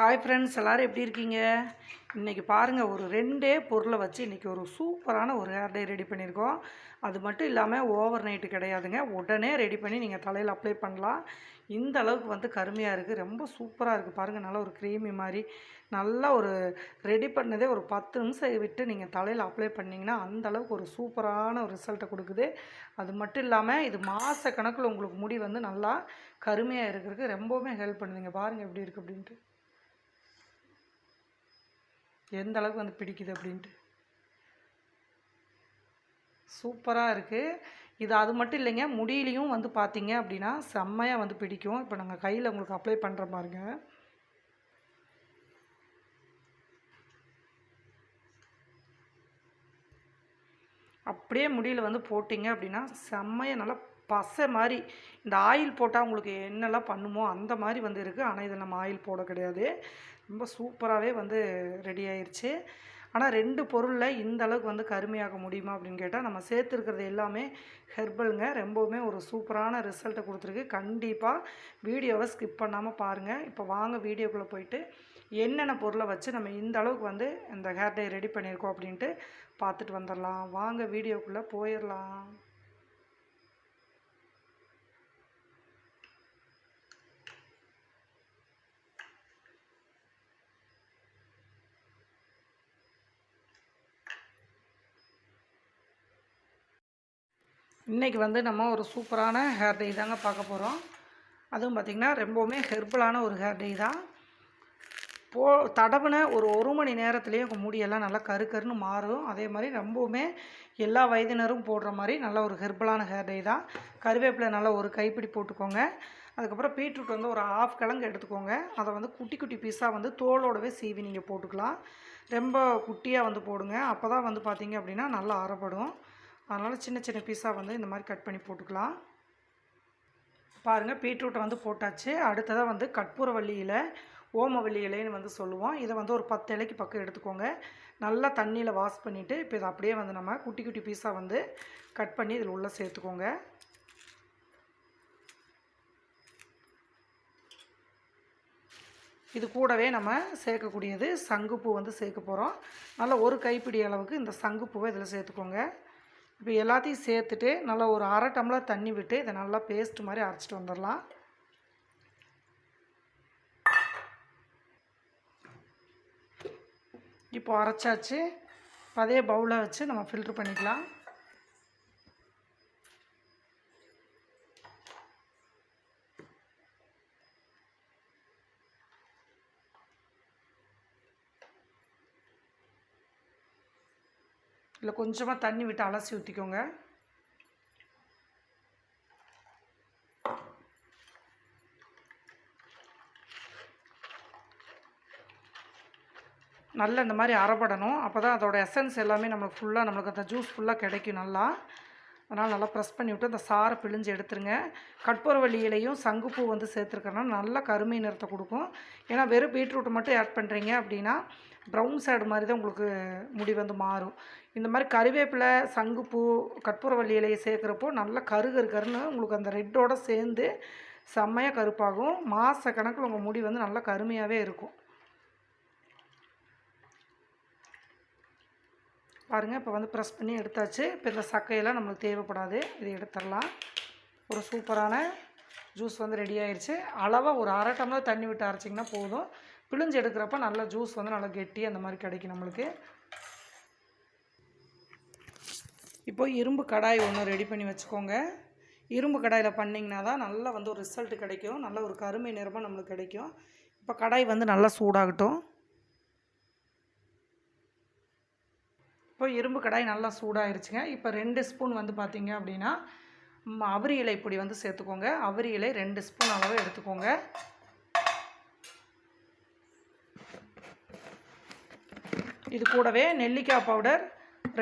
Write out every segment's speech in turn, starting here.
Hi friends எல்லோரும் எப்படி இருக்கீங்க? இன்றைக்கி பாருங்கள் ஒரு ரெண்டே பொருளை வச்சு இன்றைக்கி ஒரு சூப்பரான ஒரு ஹேர் டே ரெடி பண்ணியிருக்கோம். அது மட்டும் இல்லாமல் ஓவர் நைட்டு கிடையாதுங்க. உடனே ரெடி பண்ணி நீங்கள் தலையில் அப்ளை பண்ணலாம். இந்த அளவுக்கு வந்து கருமையாக இருக்குது ரொம்ப சூப்பராக இருக்குது பாருங்கள் நல்லா ஒரு க்ரீமி மாதிரி. நல்லா ஒரு ரெடி பண்ணதே ஒரு பத்து நிமிஷம் விட்டு நீங்கள் தலையில் அப்ளை பண்ணிங்கன்னா அந்த அளவுக்கு ஒரு சூப்பரான ஒரு ரிசல்ட்டை கொடுக்குது. அது மட்டும் இல்லாமல் இது மாத கணக்கில் உங்களுக்கு முடி வந்து நல்லா கருமையாக இருக்கிறதுக்கு ரொம்பவுமே ஹெல்ப் பண்ணுதுங்க. பாருங்கள் எப்படி இருக்குது அப்படின்ட்டு. எந்த அளவுக்கு வந்து பிடிக்குது அப்படின்ட்டு. சூப்பராக இருக்குது இது அது மட்டும் இல்லைங்க முடியிலையும் வந்து பார்த்தீங்க அப்படின்னா செம்மையாக வந்து பிடிக்கும். இப்போ நாங்கள் கையில் உங்களுக்கு அப்ளை பண்ணுற பாருங்க. அப்படியே முடியில் வந்து போட்டிங்க அப்படின்னா செம்மையாக நல்லா பசை மாதிரி இந்த ஆயில் போட்டால் உங்களுக்கு என்னெல்லாம் பண்ணுமோ அந்த மாதிரி வந்து இருக்குது ஆனால் இதில் நம்ம ஆயில் போட கிடையாது. ரொம்ப சூப்பராகவே வந்து ரெடி ஆயிடுச்சு ஆனால் ரெண்டு பொருளில் இந்த அளவுக்கு வந்து கருமையாக முடியுமா அப்படின்னு கேட்டால் நம்ம சேர்த்துருக்கிறது எல்லாமே ஹெர்பலுங்க. ரொம்பவுமே ஒரு சூப்பரான ரிசல்ட்டை கொடுத்துருக்கு. கண்டிப்பாக வீடியோவை ஸ்கிப் பண்ணாமல் பாருங்கள் இப்போ வாங்க வீடியோக்குள்ளே போயிட்டு என்னென்ன பொருளை வச்சு நம்ம இந்த அளவுக்கு வந்து இந்த ஹேர் டை ரெடி பண்ணியிருக்கோம் அப்படின்ட்டு பார்த்துட்டு வந்துடலாம் வாங்க வீடியோக்குள்ளே போயிடலாம் இன்றைக்கி வந்து நம்ம ஒரு சூப்பரான ஹேர் டை தாங்க பார்க்க போகிறோம் அதுவும் பார்த்திங்கன்னா ரொம்பவுமே ஹெர்பலான ஒரு ஹேர் டை தான். போ தடவுன ஒரு ஒரு மணி நேரத்துலேயே உங்கள் முடியெல்லாம் நல்லா கரு கருன்னு மாறும். அதே மாதிரி ரொம்பவுமே எல்லா வயதினரும் போடுற மாதிரி நல்ல ஒரு ஹெர்பலான ஹேர் டை தான். கருவேப்பிலை நல்லா ஒரு கைப்பிடி போட்டுக்கோங்க. அதுக்கப்புறம் பீட்ரூட் வந்து ஒரு ஆஃப் கிழங்கு எடுத்துக்கோங்க. அதை வந்து குட்டி குட்டி பீஸாக வந்து தோலோடவே சீவி நீங்கள் போட்டுக்கலாம். ரொம்ப குட்டியாக வந்து போடுங்க. அப்போ தான் வந்து பார்த்திங்க அப்படின்னா நல்லா அறப்படும் அதனால் சின்ன சின்ன பீஸாக வந்து இந்த மாதிரி கட் பண்ணி போட்டுக்கலாம். பாருங்கள் பீட்ரூட்டை வந்து போட்டாச்சு. அடுத்ததாக வந்து கற்பூரவள்ளி இலை ஓமவள்ளி இலைன்னு வந்து சொல்லுவோம். இதை வந்து ஒரு பத்து இலைக்கு பக்கம் எடுத்துக்கோங்க. நல்லா தண்ணியில் வாஷ் பண்ணிவிட்டு இப்போ இதை அப்படியே வந்து நம்ம குட்டி குட்டி பீஸாக வந்து கட் பண்ணி இதில் உள்ளே சேர்த்துக்கோங்க. இது கூடவே நம்ம சேர்க்கக்கூடியது சங்குப்பூ வந்து சேர்க்க போகிறோம் நல்லா ஒரு கைப்பிடி அளவுக்கு இந்த சங்குப்பூவை இதில் சேர்த்துக்கோங்க. இப்போ எல்லாத்தையும் சேர்த்துட்டு நல்லா ஒரு அரை டம்ளர் தண்ணி விட்டு இதை நல்லா பேஸ்ட் மாதிரி அரைச்சிட்டு வந்துடலாம். இப்போ அரைச்சாச்சு. அதே பவுலை வச்சு நம்ம ஃபில்ட்ரு பண்ணிக்கலாம். இல்லை கொஞ்சமாக தண்ணி விட்டு அலசி ஊற்றிக்கோங்க. நல்லா இந்த மாதிரி அரைப்படணும் அப்போ தான் அதோட எசன்ஸ் எல்லாமே நம்மளுக்கு ஃபுல்லாக நம்மளுக்கு அந்த ஜூஸ் ஃபுல்லாக கிடைக்கும் நல்லா. அதனால் நல்லா ப்ரெஸ் பண்ணி விட்டு அந்த சாரை பிழிஞ்சு எடுத்துருங்க. கற்பூரவள்ளி இலையும் சங்குப்பூ வந்து சேர்த்துருக்கறனால நல்லா கருமை நிறத்தை கொடுக்கும். ஏன்னா வெறும் பீட்ரூட்டை மட்டும் ஆட் பண்ணுறீங்க அப்படின்னா ப்ரௌன் சைடு மாதிரி தான் உங்களுக்கு முடி வந்து மாறும். இந்த மாதிரி கருவேப்பிலை சங்குப்பூ கற்பூரவள்ளி இலையை சேர்க்குறப்போ நல்லா கரு கருன்னு உங்களுக்கு அந்த ரெட்டோட சேர்ந்து செம்மையாக கருப்பாகும். மாத கணக்கில் உங்கள் முடி வந்து நல்லா கருமையாகவே இருக்கும். பாருங்கள் இப்போ வந்து ப்ரெஸ் பண்ணி எடுத்தாச்சு. இப்போ இந்த சக்கையெல்லாம் நம்மளுக்கு தேவைப்படாது. இதை எடுத்துடலாம். ஒரு சூப்பரான ஜூஸ் வந்து ரெடி ஆயிடுச்சு அளவாக ஒரு அரை டம்ளர் தண்ணி விட்டு அரைச்சிங்கன்னா போதும். பிழிஞ்சு எடுக்கிறப்ப நல்ல ஜூஸ் வந்து நல்லா கெட்டி அந்த மாதிரி கிடைக்கும் நம்மளுக்கு. இப்போ இரும்பு கடாய் ஒன்று ரெடி பண்ணி வச்சுக்கோங்க. இரும்பு கடாயில் பண்ணிங்கன்னா தான் நல்லா வந்து ஒரு ரிசல்ட் கிடைக்கும். நல்ல ஒரு கருமை நிறமாக நம்மளுக்கு கிடைக்கும். இப்போ கடாய் வந்து நல்லா சூடாகட்டும். இப்போ இரும்பு கடாய் நல்லா சூடாயிருச்சுங்க. இப்போ ரெண்டு ஸ்பூன் வந்து பார்த்திங்க அப்படின்னா அவரி இலை பொடி வந்து சேர்த்துக்கோங்க. அவரி இலை ரெண்டு ஸ்பூன் அளவு எடுத்துக்கோங்க. இது கூடவே நெல்லிக்காய் பவுடர்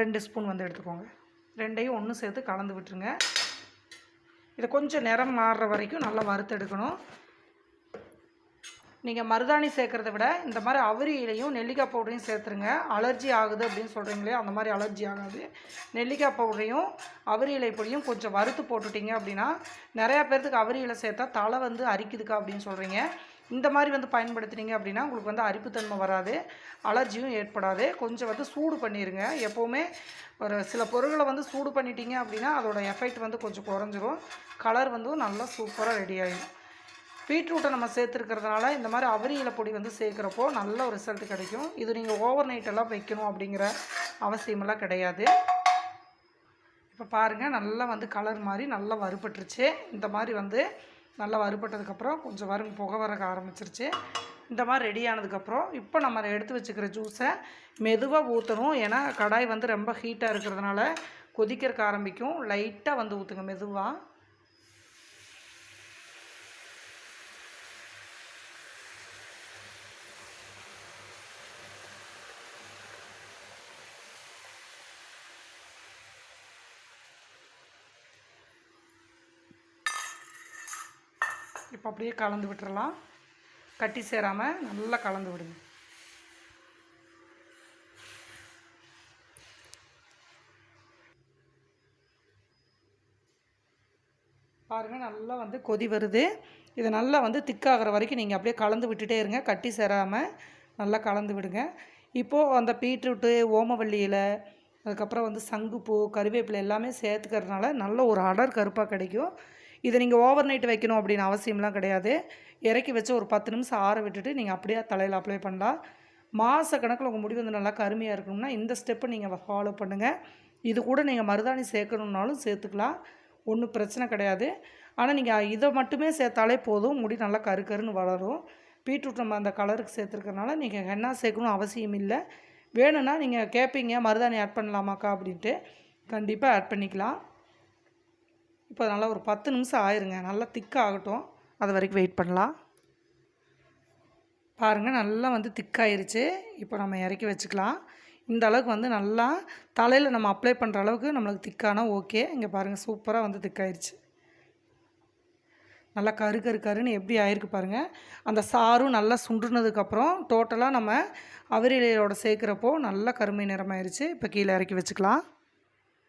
ரெண்டு ஸ்பூன் வந்து எடுத்துக்கோங்க. ரெண்டையும் ஒன்று சேர்த்து கலந்து விட்டுருங்க. இதை கொஞ்சம் நிறம் மாறுற வரைக்கும் நல்லா வறுத்தெடுக்கணும். நீங்கள் மருதாணி சேர்க்குறத விட இந்த மாதிரி அவரி இலையும் நெல்லிக்காய் பவுடரையும் சேர்த்துருங்க. அலர்ஜி ஆகுது அப்படின்னு சொல்கிறீங்களே அந்த மாதிரி அலர்ஜி ஆகாது. நெல்லிக்காய் பவுடரையும் அவரி இலை பொடியும் கொஞ்சம் வறுத்து போட்டுட்டீங்க அப்படின்னா நிறையா பேர்த்துக்கு அவரி இலை சேர்த்தா தலை வந்து அரிக்குதுக்கா அப்படின்னு சொல்கிறீங்க இந்த மாதிரி வந்து பயன்படுத்துனீங்க அப்படின்னா உங்களுக்கு வந்து அரிப்புத்தன்மை வராது. அலர்ஜியும் ஏற்படாது. கொஞ்சம் வந்து சூடு பண்ணிடுங்க எப்போவுமே ஒரு சில பொருட்களை வந்து சூடு பண்ணிட்டீங்க அப்படின்னா அதோடய எஃபெக்ட் வந்து கொஞ்சம் குறைஞ்சிரும். கலர் வந்து நல்லா சூப்பராக ரெடி ஆகிடும் பீட்ரூட்டை நம்ம சேர்த்துருக்கிறதுனால இந்த மாதிரி அவரி இலப்பொடி பொடி வந்து சேர்க்குறப்போ நல்ல ரிசல்ட் கிடைக்கும். இது நீங்கள் ஓவர் நைட்டெல்லாம் வைக்கணும் அப்படிங்கிற அவசியமெல்லாம் கிடையாது. இப்போ பாருங்கள் நல்லா வந்து கலர் மாதிரி நல்லா வறுபட்டுருச்சு. இந்த மாதிரி வந்து நல்லா வறுபட்டதுக்கப்புறம் கொஞ்சம் வரும் புகை வரக்க ஆரம்பிச்சிருச்சு. இந்த மாதிரி ரெடி ஆனதுக்கப்புறம் இப்போ நம்ம எடுத்து வச்சுக்கிற ஜூஸை மெதுவாக ஊற்றணும் ஏன்னா கடாய் வந்து ரொம்ப ஹீட்டாக இருக்கிறதுனால கொதிக்கிறக்க ஆரம்பிக்கும். லைட்டாக வந்து ஊற்றுங்க மெதுவாக இப்போ அப்படியே கலந்து விட்டுறலாம். கட்டி சேராமல் நல்லா கலந்து விடுங்க. பாருங்கள் நல்லா வந்து கொதி வருது. இதை நல்லா வந்து திக்காகிற வரைக்கும் நீங்கள் அப்படியே கலந்து விட்டுட்டே இருங்க. கட்டி சேராமல் நல்லா கலந்து விடுங்க. இப்போது அந்த பீட்ரூட்டு ஓமவல்லியில் அதுக்கப்புறம் வந்து சங்குப்பூ கருவேப்பிலை எல்லாமே சேர்த்துக்கிறதுனால நல்ல ஒரு அடர் கருப்பாக கிடைக்கும். இதை நீங்கள் ஓவர் நைட் வைக்கணும் அப்படின்னு அவசியம்லாம் கிடையாது. இறக்கி வச்சு ஒரு பத்து நிமிஷம் ஆற விட்டுட்டு நீங்கள் அப்படியே தலையில் அப்ளை பண்ணலாம். மாத கணக்கில் உங்கள் முடி வந்து நல்லா கருமையாக இருக்கணும்னா இந்த ஸ்டெப்பை நீங்கள் ஃபாலோ பண்ணுங்கள் இது கூட நீங்கள் மருதாணி சேர்க்கணுன்னாலும் சேர்த்துக்கலாம். ஒன்றும் பிரச்சனை கிடையாது. ஆனால் நீங்கள் இதை மட்டுமே சேர்த்தாலே போதும். முடி நல்லா கரு கருன்னு வளரும். பீட்ரூட் நம்ம அந்த கலருக்கு சேர்த்துருக்கறனால நீங்கள் ஹென்னா சேர்க்கணும் அவசியம் இல்லை. வேணும்னா நீங்கள் கேட்பீங்க மருதாணி ஆட் பண்ணலாமாக்கா அப்படின்ட்டு. கண்டிப்பாக ஆட் பண்ணிக்கலாம். இப்போ நல்லா ஒரு பத்து நிமிஷம் ஆயிருங்க. நல்லா திக்காக ஆகட்டும். அது வரைக்கும் வெயிட் பண்ணலாம். பாருங்கள் நல்லா வந்து திக்காயிருச்சு இப்போ நம்ம இறக்கி வச்சுக்கலாம். இந்த அளவுக்கு வந்து நல்லா தலையில் நம்ம அப்ளை பண்ணுற அளவுக்கு நம்மளுக்கு திக்கானா ஓகே இங்கே பாருங்கள் சூப்பராக வந்து திக்காயிருச்சு நல்லா கரு கரு கருன்னு எப்படி ஆயிருக்கு பாருங்கள் அந்த சாரும் நல்லா சுண்டுனதுக்கப்புறம் டோட்டலாக நம்ம அவரிலையோட சேர்க்குறப்போ நல்லா கருமை நிறமாயிருச்சு. இப்போ கீழே இறக்கி வச்சுக்கலாம்.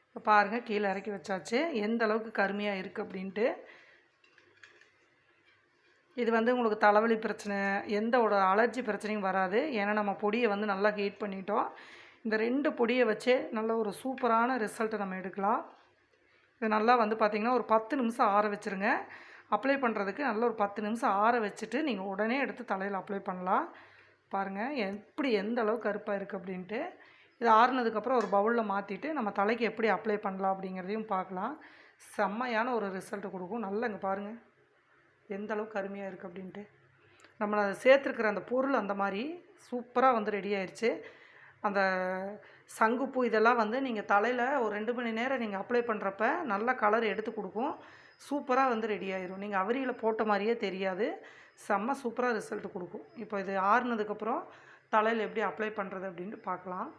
இப்போ பாருங்கள் கீழே இறக்கி வச்சாச்சு. எந்த அளவுக்கு கருமையாக இருக்குது அப்படின்ட்டு. இது வந்து உங்களுக்கு தலைவலி பிரச்சனை எந்த ஒரு அலர்ஜி பிரச்சனையும் வராது. ஏன்னா நம்ம பொடியை வந்து நல்லா ஹீட் பண்ணிட்டோம். இந்த ரெண்டு பொடியை வச்சே நல்ல ஒரு சூப்பரான ரிசல்ட்டை நம்ம எடுக்கலாம். இது நல்லா வந்து பார்த்திங்கன்னா ஒரு பத்து நிமிஷம் ஆற வச்சுருங்க. அப்ளை பண்ணுறதுக்கு நல்ல ஒரு பத்து நிமிஷம் ஆற வச்சுட்டு நீங்கள் உடனே எடுத்து தலையில் அப்ளை பண்ணலாம். பாருங்கள் எப்படி எந்த அளவுக்கு கருப்பாக இருக்குது அப்படின்ட்டு. இது ஆறுனதுக்கப்புறம் ஒரு பவுலில் மாற்றிட்டு நம்ம தலைக்கு எப்படி அப்ளை பண்ணலாம் அப்படிங்கிறதையும் பார்க்கலாம். செம்மையான ஒரு ரிசல்ட்டு கொடுக்கும். நல்லா இங்கே பாருங்கள் எந்த அளவுக்கு கருமையாக இருக்குது அப்படின்ட்டு. நம்ம அதை சேர்த்துருக்குற அந்த பொருள் அந்த மாதிரி சூப்பராக வந்து ரெடி ஆயிடுச்சு அந்த சங்குப்பூ இதெல்லாம் வந்து நீங்கள் தலையில் ஒரு ரெண்டு மணி நேரம் நீங்கள் அப்ளை பண்ணுறப்ப நல்ல கலர் எடுத்து கொடுக்கும். சூப்பராக வந்து ரெடி ஆயிரும். நீங்கள் அவரியில் போட்ட மாதிரியே தெரியாது. செம்ம சூப்பராக ரிசல்ட் கொடுக்கும். இப்போ இது ஆறுனதுக்கப்புறம் தலையில் எப்படி அப்ளை பண்ணுறது அப்படின்ட்டு பார்க்கலாம்.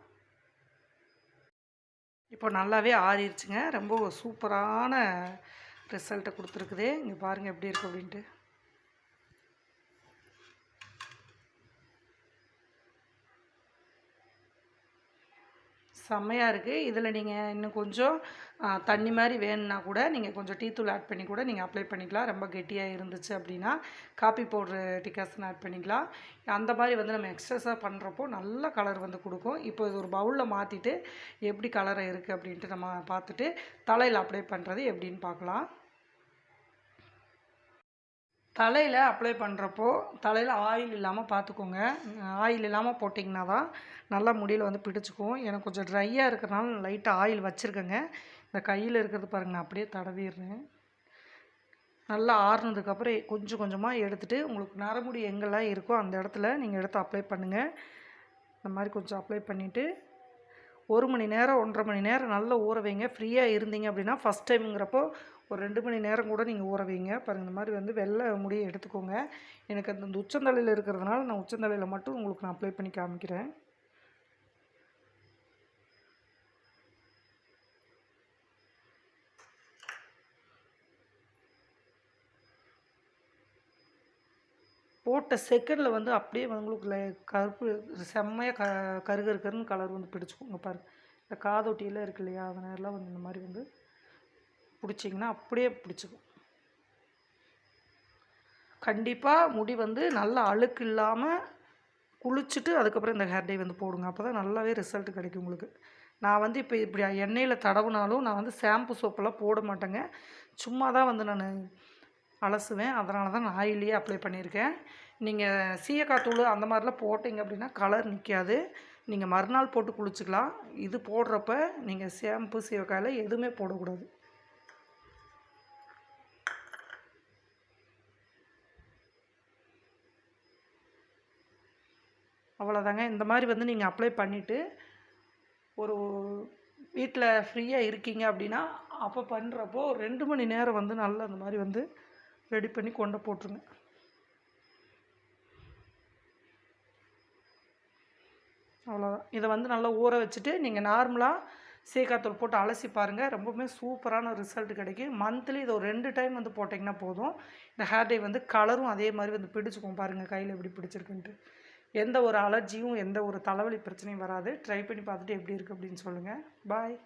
இப்போ நல்லாவே ஆறிடுச்சுங்க ரொம்ப சூப்பரான ரிசல்ட்டை கொடுத்துருக்குது. இங்கே பாருங்கள் எப்படி இருக்குது அப்படின்ட்டு. செம்மையாக இருக்குது இதில் நீங்கள் இன்னும் கொஞ்சம் தண்ணி மாதிரி வேணும்னா கூட நீங்கள் கொஞ்சம் டீ தூள் ஆட் பண்ணி கூட நீங்கள் அப்ளை பண்ணிக்கலாம். ரொம்ப கெட்டியாக இருந்துச்சு அப்படின்னா காப்பி பவுட்ரு டிகாசன் ஆட் பண்ணிக்கலாம். அந்த மாதிரி வந்து நம்ம எக்ஸஸாக பண்ணுறப்போ நல்ல கலர் வந்து கொடுக்கும். இப்போ இது ஒரு பவுலில் மாற்றிட்டு எப்படி கலராக இருக்குது அப்படின்ட்டு நம்ம பார்த்துட்டு தலையில் அப்ளை பண்ணுறது எப்படின்னு பார்க்கலாம். தலையில் அப்ளை பண்ணுறப்போ தலையில் ஆயில் இல்லாமல் பார்த்துக்கோங்க ஆயில் இல்லாமல் போட்டிங்கன்னா தான் நல்லா முடியில் வந்து பிடிச்சிக்கும். எனக்கு கொஞ்சம் ட்ரையாக இருக்கிறனால லைட்டாக ஆயில் வச்சுருக்கேங்க. இந்த கையில் இருக்கிறது பாருங்கள் நான் அப்படியே தடவிடுறேன். நல்லா ஆறுனதுக்கப்புறம் கொஞ்சம் கொஞ்சமாக எடுத்துகிட்டு உங்களுக்கு நரமுடி எங்கெல்லாம் இருக்கோ அந்த இடத்துல நீங்கள் எடுத்து அப்ளை பண்ணுங்கள் இந்த மாதிரி கொஞ்சம் அப்ளை பண்ணிவிட்டு ஒரு மணி நேரம் ஒன்றரை மணி நேரம் நல்லா ஊற வைங்க. ஃப்ரீயாக இருந்தீங்க அப்படின்னா ஃபஸ்ட் டைமுங்கிறப்போ ஒரு ரெண்டு மணி நேரம் கூட நீங்கள் ஊற வைங்க. பாருங்கள் இந்த மாதிரி வந்து வெள்ளை முடியை எடுத்துக்கோங்க. எனக்கு அந்த இந்த உச்சந்தலையில் இருக்கிறதுனால நான் உச்சந்தலையில் மட்டும் உங்களுக்கு நான் அப்ளை பண்ணி காமிக்கிறேன். போட்ட செகண்டில் வந்து அப்படியே வந்து உங்களுக்கு கருப்பு செம்மையாக க கருகருக்கருன்னு கலர் வந்து பிடிச்சிக்கோங்க பாருங்கள் இந்த காதொட்டியெல்லாம் இருக்கு இல்லையா? அதனால வந்து இந்த மாதிரி வந்து பிடிச்சிங்கன்னா அப்படியே பிடிச்சிக்கும். கண்டிப்பாக முடி வந்து நல்லா அழுக்கு இல்லாமல் குளிச்சுட்டு அதுக்கப்புறம் இந்த ஹேர்டே வந்து போடுங்க. அப்போ தான் நல்லாவே ரிசல்ட் கிடைக்கும் உங்களுக்கு. நான் வந்து இப்போ இப்படி எண்ணெயில் தடவுனாலும் நான் வந்து ஷாம்பு சோப்பெல்லாம் போட மாட்டேங்க. சும்மா தான் வந்து நான் அலசுவேன். அதனால தான் நான் ஆயிலே அப்ளை பண்ணியிருக்கேன். நீங்கள் சீயக்காத்தூள் அந்த மாதிரிலாம் போட்டிங்க அப்படின்னா கலர் நிற்காது நீங்கள் மறுநாள் போட்டு குளிச்சுக்கலாம். இது போடுறப்ப நீங்கள் ஷாம்பு சீயக்காயில் எதுவுமே போடக்கூடாது. அவ்வளோதாங்க இந்த மாதிரி வந்து நீங்கள் அப்ளை பண்ணிவிட்டு ஒரு வீட்டில் ஃப்ரீயாக இருக்கீங்க அப்படின்னா அப்போ பண்ணுறப்போ ரெண்டு மணி நேரம் வந்து நல்லா அந்த மாதிரி வந்து ரெடி பண்ணி கொண்டை போட்டுருங்க. அவ்வளோதான் இதை வந்து நல்லா ஊற வச்சுட்டு நீங்கள் நார்மலாக சீக்காத்தூள் போட்டு அலசி பாருங்கள் ரொம்பவுமே சூப்பரான ரிசல்ட் கிடைக்கும். மந்த்லி இதை ஒரு ரெண்டு டைம் வந்து போட்டிங்கன்னா போதும். இந்த ஹேர் டே வந்து கலரும் அதே மாதிரி வந்து பிடிச்சிக்கும் பாருங்கள் கையில் எப்படி பிடிச்சிருக்குன்ட்டு. எந்த ஒரு அலர்ஜியும் எந்த ஒரு தலைவலி பிரச்சனையும் வராது. ட்ரை பண்ணி பார்த்துட்டு எப்படி இருக்குது அப்படின்னு சொல்லுங்கள் பாய்